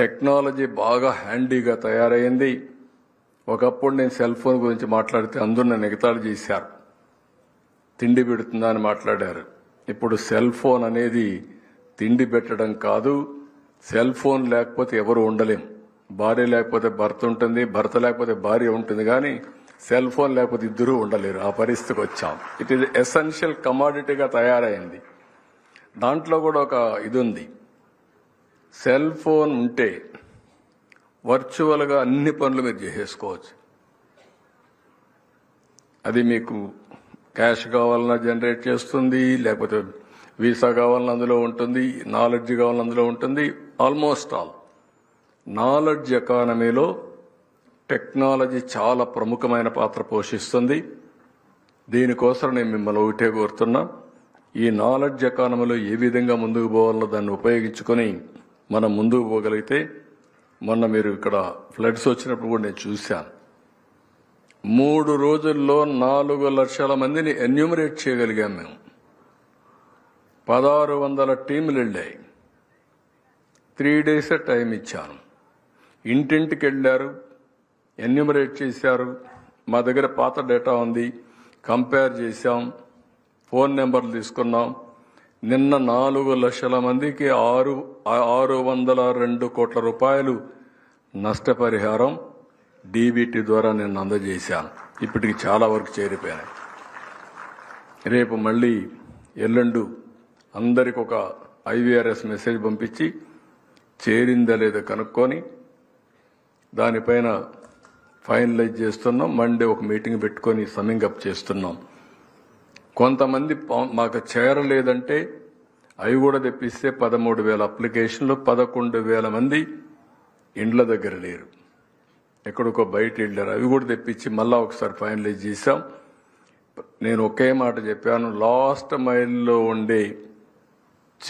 Technology బాగా హ్యాండీగా తయారైంది. ఒకప్పుడు నేను సెల్ ఫోన్ గురించి మాట్లాడితే అందరూ నన్ను ఎగతాళి చేశారు. తిండి పెడుతుందా అని మాట్లాడారు. ఇప్పుడు సెల్ ఫోన్ అనేది తిండి పెట్టడం కాదు సెల్ ఫోన్ లేకపోతే ఎవరు ఉండలేం. భార్య లేకపోతే భర్త ఉంటుంది భర్త లేకపోతే భార్య ఉంటుంది కానీ సెల్ ఫోన్ లేకపోతే ఇద్దరూ ఉండలేరు. ఆ పరిస్థితికి వచ్చాం. ఇట్ ఈస్ ఎసెన్షియల్ కమాడిటీగా తయారైంది. దాంట్లో కూడా ఒక ఇది ఉంది. సెల్ ఫోన్ ఉంటే వర్చువల్గా అన్ని పనులు మీరు చేసేసుకోవచ్చు. అది మీకు క్యాష్ కావాలన్నా జనరేట్ చేస్తుంది లేకపోతే వీసా కావాలన్నా అందులో ఉంటుంది నాలెడ్జ్ కావాలన్నా అందులో ఉంటుంది ఆల్మోస్ట్ ఆల్. నాలెడ్జ్ ఎకానమీలో టెక్నాలజీ చాలా ప్రముఖమైన పాత్ర పోషిస్తుంది. దీనికోసం నేను మిమ్మల్ని ఒకటే కోరుతున్నా ఈ నాలెడ్జ్ ఎకానమీలో ఏ విధంగా ముందుకు పోవాలో దాన్ని ఉపయోగించుకొని మనం ముందుకు పోగలిగితే మొన్న మీరు ఇక్కడ ఫ్లడ్స్ వచ్చినప్పుడు కూడా నేను చూశాను. మూడు రోజుల్లో నాలుగు లక్షల మందిని ఎన్యూమరేట్ చేయగలిగాం మేము. పదహారు వందల టీంలు వెళ్ళాయి. త్రీ డేస్ టైం ఇచ్చాను. ఇంటింటికి వెళ్ళారు ఎన్యూమరేట్ చేశారు. మా దగ్గర పాత డేటా ఉంది. కంపేర్ చేశాం. ఫోన్ నెంబర్లు తీసుకున్నాం. నిన్న నాలుగు లక్షల మందికి ఆరు ఆరు వందల రెండు కోట్ల రూపాయలు నష్టపరిహారం డీబీటీ ద్వారా నేను అందజేశాను ఇప్పటికి చాలా వరకు చేరిపోయాను రేపు మళ్ళీ ఎల్లుండు అందరికి ఒక ఐవీఆర్ఎస్ మెసేజ్ పంపించి చేరిందా లేదో కనుక్కొని దానిపైన ఫైనలైజ్ చేస్తున్నాం. మండే ఒక మీటింగ్ పెట్టుకొని సమింగ్ అప్ చేస్తున్నాం. కొంతమంది పా- మాకు చేరలేదంటే అవి కూడా తెప్పిస్తే పదమూడు వేల అప్లికేషన్లు పదకొండు వేల మంది ఇండ్ల దగ్గర లేరు. ఎక్కడికో బయట వెళ్ళారు. అవి కూడా తెప్పించి మళ్ళా ఒకసారి ఫైనలైజ్ చేశాం. నేను ఒకే మాట చెప్పాను లాస్ట్ మైల్లో ఉండే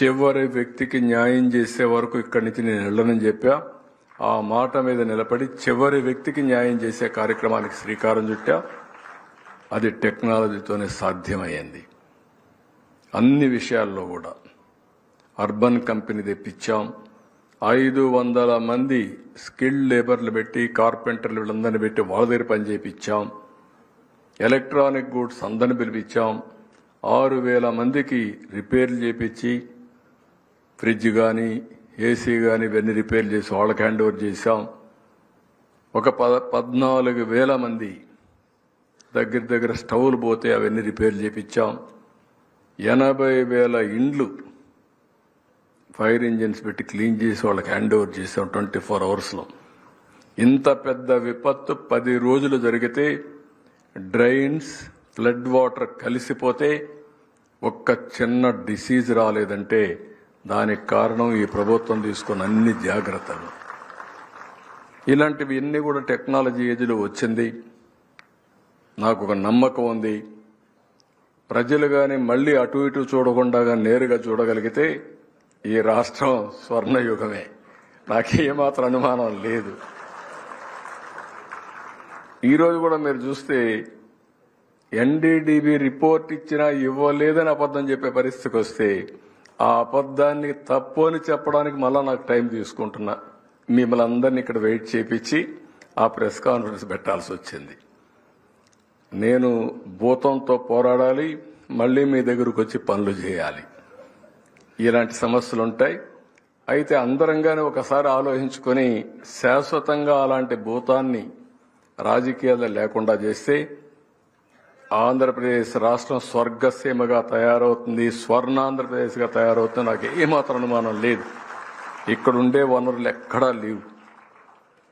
చివరి వ్యక్తికి న్యాయం చేసే వరకు ఇక్కడి నుంచి నేను వెళ్ళనని చెప్పా. ఆ మాట మీద నిలబడి చివరి వ్యక్తికి న్యాయం చేసే కార్యక్రమానికి శ్రీకారం చుట్టా. అది టెక్నాలజీతోనే సాధ్యమయ్యింది. అన్ని విషయాల్లో కూడా. అర్బన్ కంపెనీ తెప్పించాం. ఐదు వందల మంది స్కిల్డ్ లేబర్లు పెట్టి కార్పెంటర్లు వీళ్ళందరినీ పెట్టి వాళ్ళ దగ్గర పని చేయించాం ఎలక్ట్రానిక్ గూడ్స్ అందరిని పిలిపించాం. ఆరు వేల మందికి రిపేర్లు చేపించి ఫ్రిడ్జ్ కానీ ఏసీ కానీ ఇవన్నీ రిపేర్ చేసి వాళ్ళకి హ్యాండ్ ఓవర్ చేశాం. ఒక పద పద్నాలుగు వేల మంది దగ్గర దగ్గర స్టవ్లు పోతే అవన్నీ రిపేర్ చేపించాం ఎనభై వేల ఇండ్లు ఫైర్ ఇంజిన్స్ పెట్టి క్లీన్ చేసి వాళ్ళకి హ్యాండ్ ఓవర్ చేసాం ట్వంటీ ఫోర్ అవర్స్లో ఇంత పెద్ద విపత్తు పది రోజులు జరిగితే డ్రైన్స్ ఫ్లడ్ వాటర్ కలిసిపోతే ఒక్క చిన్న డిసీజ్ రాలేదంటే దానికి కారణం ఈ ప్రభుత్వం తీసుకున్న అన్ని జాగ్రత్తలు. ఇలాంటివి ఎన్ని కూడా టెక్నాలజీ ఏజ్లో వచ్చింది. నాకు ఒక నమ్మకం ఉంది. ప్రజలు కానీ మళ్ళీ అటు ఇటు చూడకుండా నేరుగా చూడగలిగితే ఈ రాష్ట్రం స్వర్ణయుగమే. నాకు ఏమాత్రం అనుమానం లేదు. ఈరోజు కూడా మీరు చూస్తే ఎన్డీడీబీ రిపోర్ట్ ఇచ్చినా ఇవ్వలేదని అబద్ధం చెప్పే పరిస్థితికి వస్తే ఆ అబద్ధాన్ని తప్పు అని చెప్పడానికి మళ్ళా నాకు టైం తీసుకుంటున్నా. మిమ్మల్ని అందరినీ ఇక్కడ వెయిట్ చేపించి ఆ ప్రెస్ కాన్ఫరెన్స్ పెట్టాల్సి వచ్చింది. నేను భూతంతో పోరాడాలి మళ్ళీ మీ దగ్గరకు వచ్చి పనులు చేయాలి. ఇలాంటి సమస్యలు ఉంటాయి అయితే అందరంగానే ఒకసారి ఆలోచించుకొని శాశ్వతంగా అలాంటి భూతాన్ని రాజకీయాలు లేకుండా చేస్తే ఆంధ్రప్రదేశ్ రాష్ట్రం స్వర్గసీమగా తయారవుతుంది స్వర్ణాంధ్రప్రదేశ్గా తయారవుతుంది. నాకు ఏమాత్రం అనుమానం లేదు. ఇక్కడ ఉండే వనరులు ఎక్కడా లేవు.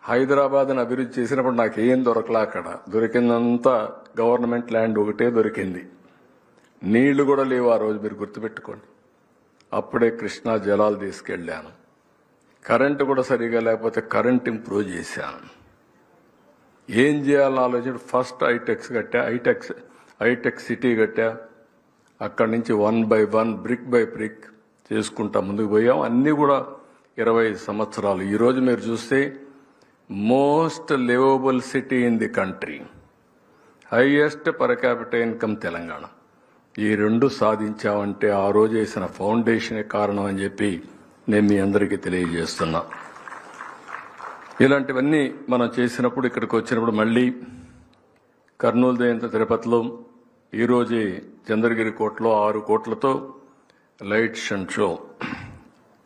హైదరాబాద్ని అభివృద్ధి చేసినప్పుడు నాకు ఏం దొరకలా అక్కడ. దొరికిందంతా గవర్నమెంట్ ల్యాండ్ ఒకటే దొరికింది. నీళ్ళు కూడా లేవు ఆ రోజు మీరు గుర్తుపెట్టుకోండి. అప్పుడే కృష్ణా జలాలు తీసుకెళ్ళాను. కరెంటు కూడా సరిగా లేకపోతే కరెంట్ ఇంప్రూవ్ చేశాను. ఏం చేయాలని ఆలోచన ఫస్ట్ ఐటెక్స్ కట్టా ఐటెక్స్ ఐటెక్ సిటీ కట్టా. అక్కడి నుంచి one by one brick by brick చేసుకుంటా ముందుకు పోయాం. అన్నీ కూడా ఇరవై సంవత్సరాలు. ఈరోజు మీరు చూస్తే most liveable city in the country. Highest per capital income Telangana. ఈ రెండు సాధించామంటే ఆ రోజు వేసిన ఫౌండేషనే కారణం అని చెప్పి నేను మీ అందరికీ తెలియజేస్తున్నా. ఇలాంటివన్నీ మనం చేసినప్పుడు ఇక్కడికి వచ్చినప్పుడు మళ్ళీ కర్నూలు దయంత తిరుపతిలో ఈరోజే చంద్రగిరి కోటలో ఆరు కోట్లతో లైట్స్ అండ్ షో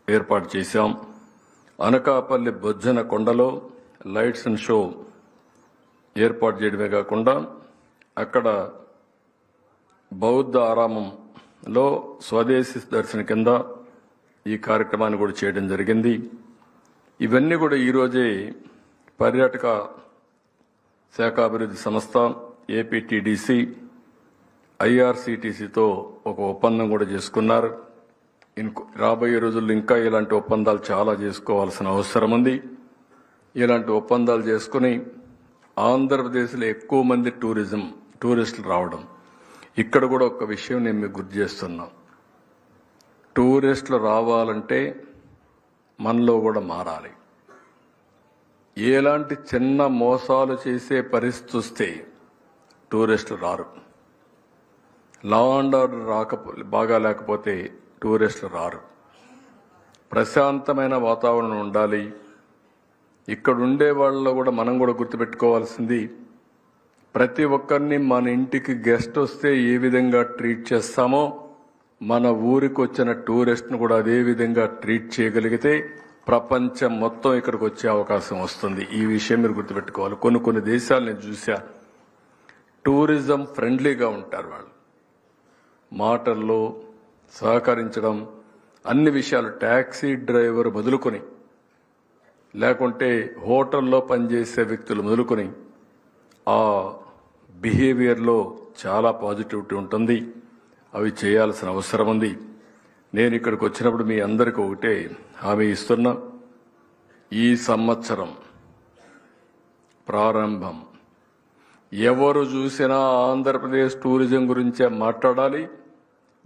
ఏర్పాటు చేశాం. అనకాపల్లి బొజ్జన కొండలో లైట్స్ అండ్ షో ఏర్పాటు చేయడమే కాకుండా అక్కడ బౌద్ధ ఆరామంలో స్వదేశీ దర్శన కింద ఈ కార్యక్రమాన్ని కూడా చేయడం జరిగింది. ఇవన్నీ కూడా ఈరోజే పర్యాటక శాఖాభివృద్ధి సంస్థ ఏపీటీడీసీ ఐఆర్సీటీసీతో ఒక ఒప్పందం కూడా చేసుకున్నారు. ఇంకో రాబోయే రోజుల్లో ఇంకా ఇలాంటి ఒప్పందాలు చాలా చేసుకోవాల్సిన అవసరం ఉంది. ఇలాంటి ఒప్పందాలు చేసుకుని ఆంధ్రప్రదేశ్లో ఎక్కువ మంది టూరిజం టూరిస్టులు రావడం. ఇక్కడ కూడా ఒక విషయం నేను మీకు గుర్తు చేస్తున్నా. టూరిస్టులు రావాలంటే మనలో కూడా మారాలి. ఎలాంటి చిన్న మోసాలు చేసే పరిస్థితి వస్తే టూరిస్టులు రారు. లా అండ్ ఆర్డర్ రాకపో బాగా లేకపోతే టూరిస్టులు రారు. ప్రశాంతమైన వాతావరణం ఉండాలి. ఇక్కడ ఉండే వాళ్ళలో కూడా మనం కూడా గుర్తుపెట్టుకోవాల్సింది ప్రతి ఒక్కరిని మన ఇంటికి గెస్ట్ వస్తే ఏ విధంగా ట్రీట్ చేస్తామో మన ఊరికి వచ్చిన టూరిస్ట్ను కూడా అదే విధంగా ట్రీట్ చేయగలిగితే ప్రపంచం మొత్తం ఇక్కడికి వచ్చే అవకాశం వస్తుంది. ఈ విషయం మీరు గుర్తుపెట్టుకోవాలి. కొన్ని కొన్ని దేశాలు నేను చూసా టూరిజం ఫ్రెండ్లీగా ఉంటారు వాళ్ళు. మాటల్లో సహకరించడం అన్ని విషయాలు ట్యాక్సీ డ్రైవర్ మొదలుకొని లేకుంటే హోటల్లో పనిచేసే వ్యక్తులు మొదలుకొని ఆ బిహేవియర్లో చాలా పాజిటివిటీ ఉంటుంది. అవి చేయాల్సిన అవసరం ఉంది. నేను ఇక్కడికి వచ్చినప్పుడు మీ అందరికీ ఒకటే హామీ ఇస్తున్నా. ఈ సంవత్సరం ప్రారంభం. ఎవరు చూసినా ఆంధ్రప్రదేశ్ టూరిజం గురించే మాట్లాడాలి.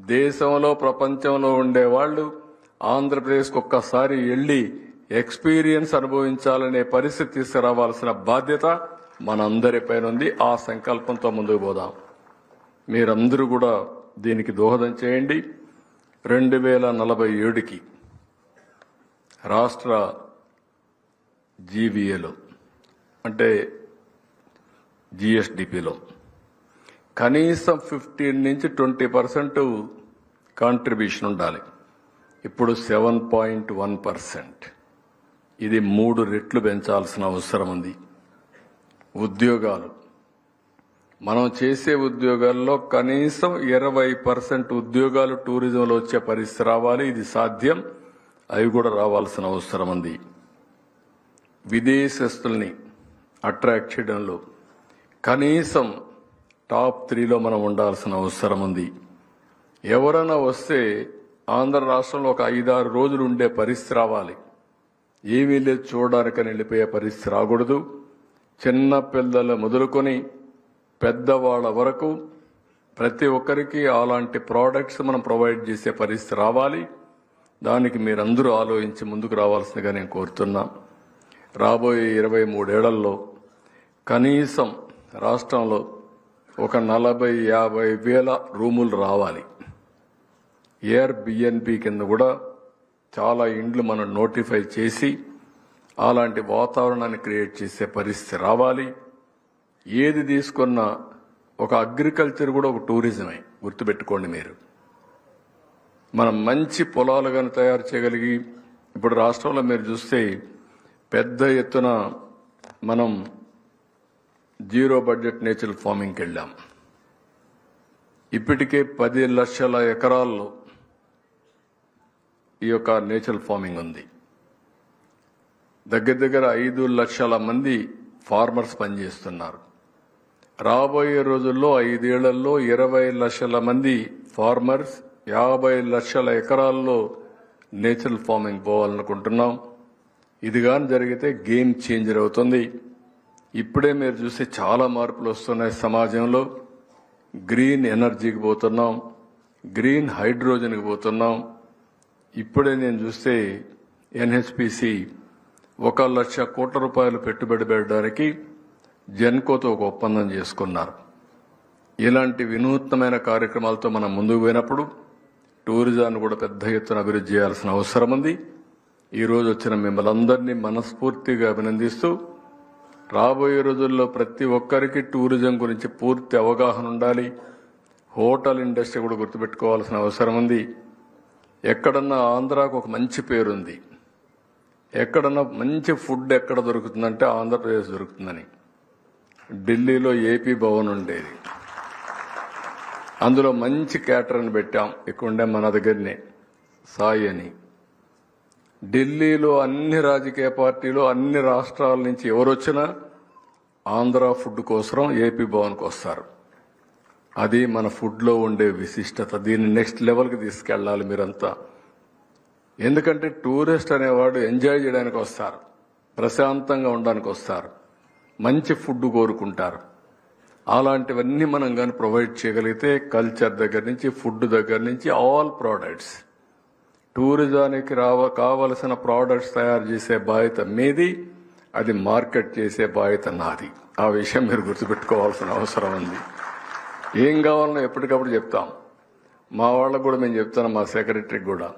దేశంలో ప్రపంచంలో ఉండేవాళ్ళు ఆంధ్రప్రదేశ్కి ఒక్కసారి వెళ్ళి ఎక్స్పీరియన్స్ అనుభవించాలనే పరిస్థితి తీసుకురావాల్సిన బాధ్యత మనందరిపైన ఉంది. ఆ సంకల్పంతో ముందుకు పోదాం. మీరందరూ కూడా దీనికి దోహదం చేయండి. రెండు వేల నలభై ఏడుకి రాష్ట్ర జీవీఏలో అంటే జిఎస్డిపిలో కనీసం ఫిఫ్టీన్ నుంచి ట్వంటీ పర్సెంట్ కాంట్రిబ్యూషన్ ఉండాలి. ఇప్పుడు సెవెన్ పాయింట్ వన్ పర్సెంట్. ఇది మూడు రెట్లు పెంచాల్సిన అవసరం ఉంది. ఉద్యోగాలు. మనం చేసే ఉద్యోగాల్లో కనీసం ఇరవై పర్సెంట్ ఉద్యోగాలు టూరిజంలో వచ్చే పరిస్థితి రావాలి ఇది సాధ్యం. అవి కూడా రావాల్సిన అవసరం ఉంది. విదేశస్తుల్ని అట్రాక్ట్ చేయడంలో కనీసం టాప్ త్రీలో మనం ఉండాల్సిన అవసరం ఉంది. ఎవరైనా వస్తే ఆంధ్ర రాష్ట్రంలో ఒక ఐదారు రోజులు ఉండే పరిస్థితి రావాలి. ఏమీ లేదు చూడడానికని వెళ్ళిపోయే పరిస్థితి రాకూడదు. చిన్న పిల్లలు మొదలుకొని పెద్దవాళ్ళ వరకు ప్రతి ఒక్కరికి అలాంటి ప్రోడక్ట్స్ మనం ప్రొవైడ్ చేసే పరిస్థితి రావాలి. దానికి మీరందరూ ఆలోచించి ముందుకు రావాల్సిందిగా నేను కోరుతున్నా. రాబోయే ఇరవై మూడేళ్ళలో కనీసం రాష్ట్రంలో ఒక నలభై యాభై వేల రూములు రావాలి. ఎయిర్ బిఎన్పి కింద కూడా చాలా ఇండ్లు మనం నోటిఫై చేసి అలాంటి వాతావరణాన్ని క్రియేట్ చేసే పరిస్థితి రావాలి. ఏది తీసుకున్నా ఒక అగ్రికల్చర్ కూడా ఒక టూరిజమే గుర్తుపెట్టుకోండి మీరు. మనం మంచి పొలాలు కానీ తయారు చేయగలిగి ఇప్పుడు రాష్ట్రంలో మీరు చూస్తే పెద్ద ఎత్తున మనం జీరో బడ్జెట్ నేచురల్ ఫార్మింగ్కి వెళ్ళాం. ఇప్పటికే పది లక్షల ఎకరాల్లో ఈ యొక్క నేచురల్ ఫార్మింగ్ ఉంది. దగ్గర దగ్గర ఐదు లక్షల మంది ఫార్మర్స్ పనిచేస్తున్నారు. రాబోయే రోజుల్లో ఐదేళ్ళలో ఇరవై లక్షల మంది ఫార్మర్స్ యాభై లక్షల ఎకరాల్లో నేచురల్ ఫార్మింగ్ పోవాలనుకుంటున్నాం. ఇది కానీ జరిగితే గేమ్ చేంజర్ అవుతుంది. ఇప్పుడే మీరు చూస్తే చాలా మార్పులు వస్తున్నాయి సమాజంలో. గ్రీన్ ఎనర్జీకి పోతున్నాం. గ్రీన్ హైడ్రోజన్కి పోతున్నాం. ఇప్పుడే నేను చూస్తే ఎన్హెచ్పిసి ఒక లక్ష కోట్ల రూపాయలు పెట్టుబడి పెట్టడానికి జెన్కోతో ఒక ఒప్పందం చేసుకున్నారు. ఇలాంటి వినూత్నమైన కార్యక్రమాలతో మనం ముందుకు పోయినప్పుడు టూరిజాన్ని కూడా పెద్ద ఎత్తున అభివృద్ధి చేయాల్సిన అవసరం ఉంది. ఈరోజు వచ్చిన మిమ్మల్ని అందరినీ మనస్ఫూర్తిగా అభినందిస్తూ రాబోయే రోజుల్లో ప్రతి ఒక్కరికి టూరిజం గురించి పూర్తి అవగాహన ఉండాలి. హోటల్ ఇండస్ట్రీ కూడా గుర్తుపెట్టుకోవాల్సిన అవసరం ఉంది. ఎక్కడన్నా ఆంధ్రాకు ఒక మంచి పేరుంది. ఎక్కడన్నా మంచి ఫుడ్ ఎక్కడ దొరుకుతుందంటే ఆంధ్రప్రదేశ్ దొరుకుతుందని. ఢిల్లీలో ఏపీ భవన్ ఉండేది. అందులో మంచి క్యాటరన్ పెట్టాం. ఇక్కడ ఉండే మన దగ్గరనే. సాయి అని. ఢిల్లీలో అన్ని రాజకీయ పార్టీలు అన్ని రాష్ట్రాల నుంచి ఎవరు వచ్చినా ఆంధ్ర ఫుడ్ కోసం ఏపీ భవన్కి వస్తారు. అది మన ఫుడ్లో ఉండే విశిష్టత. దీన్ని నెక్స్ట్ లెవెల్కి తీసుకెళ్ళాలి మీరంతా. ఎందుకంటే టూరిస్ట్ అనేవాడు ఎంజాయ్ చేయడానికి వస్తారు. ప్రశాంతంగా ఉండడానికి వస్తారు. మంచి ఫుడ్ కోరుకుంటారు. అలాంటివన్నీ మనం కానీ ప్రొవైడ్ చేయగలిగితే కల్చర్ దగ్గర నుంచి ఫుడ్ దగ్గర నుంచి ఆల్ ప్రోడక్ట్స్. టూరిజానికి రావ కావలసిన ప్రోడక్ట్స్ తయారు చేసే బాధ్యత మీది అది మార్కెట్ చేసే బాధ్యత నాది. ఆ విషయం మీరు గుర్తుపెట్టుకోవాల్సిన అవసరం ఉంది. ఏం కావాలన్నా ఎప్పటికప్పుడు చెప్తాం. మా వాళ్ళకు కూడా మేము చెప్తాను మా సెక్రటరీకి కూడా.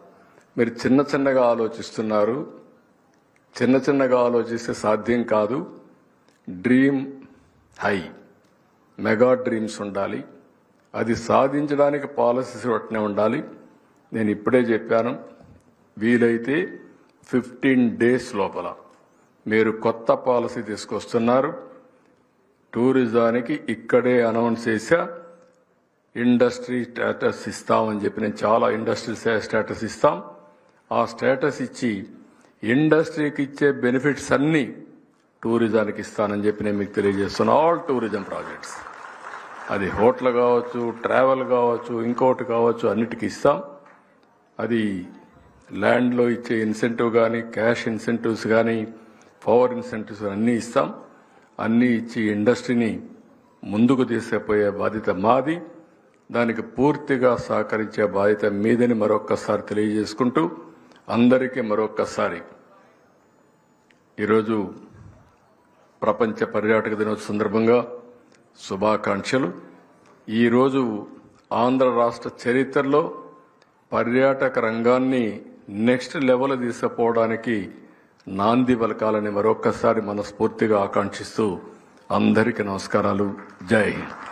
మీరు చిన్న చిన్నగా ఆలోచిస్తున్నారు. చిన్న చిన్నగా ఆలోచిస్తే సాధ్యం కాదు. Dream high. మెగా డ్రీమ్స్ ఉండాలి. అది సాధించడానికి పాలసీస్ వెంటనే ఉండాలి. నేను ఇప్పుడే చెప్పాను వీలైతే ఫిఫ్టీన్ డేస్ లోపల మీరు కొత్త పాలసీ తీసుకొస్తున్నారు. టూరిజానికి ఇక్కడే అనౌన్స్ చేశా. ఇండస్ట్రీ స్టేటస్ ఇస్తామని చెప్పి నేను చాలా ఇండస్ట్రీ స్టేటస్ ఇస్తాం. ఆ స్టేటస్ ఇచ్చి ఇండస్ట్రీకి ఇచ్చే బెనిఫిట్స్ అన్నీ టూరిజానికి ఇస్తానని చెప్పి నేను మీకు తెలియజేస్తున్నా. All tourism projects. అది హోటల్ కావచ్చు ట్రావెల్ కావచ్చు ఇంకోటి కావచ్చు అన్నిటికీ ఇస్తాం. అది ల్యాండ్లో ఇచ్చే ఇన్సెంటివ్ కానీ క్యాష్ ఇన్సెంటివ్స్ కానీ పవర్ ఇన్సెంటివ్స్ అన్నీ ఇస్తాం. అన్నీ ఇచ్చి ఇండస్ట్రీని ముందుకు తీసుకుపోయే బాధ్యత మాది. దానికి పూర్తిగా సహకరించే బాధ్యత మీదని మరొక్కసారి తెలియజేసుకుంటూ అందరికీ మరొక్కసారి ఈరోజు ప్రపంచ పర్యాటక దినోత్సవ సందర్భంగా శుభాకాంక్షలు. ఈరోజు ఆంధ్ర రాష్ట్ర చరిత్రలో పర్యాటక రంగాన్ని నెక్స్ట్ లెవెల్ తీసుకుపోవడానికి నాంది పలకాలని మరొక్కసారి మనస్ఫూర్తిగా ఆకాంక్షిస్తూ అందరికీ నమస్కారాలు. జై హింద్.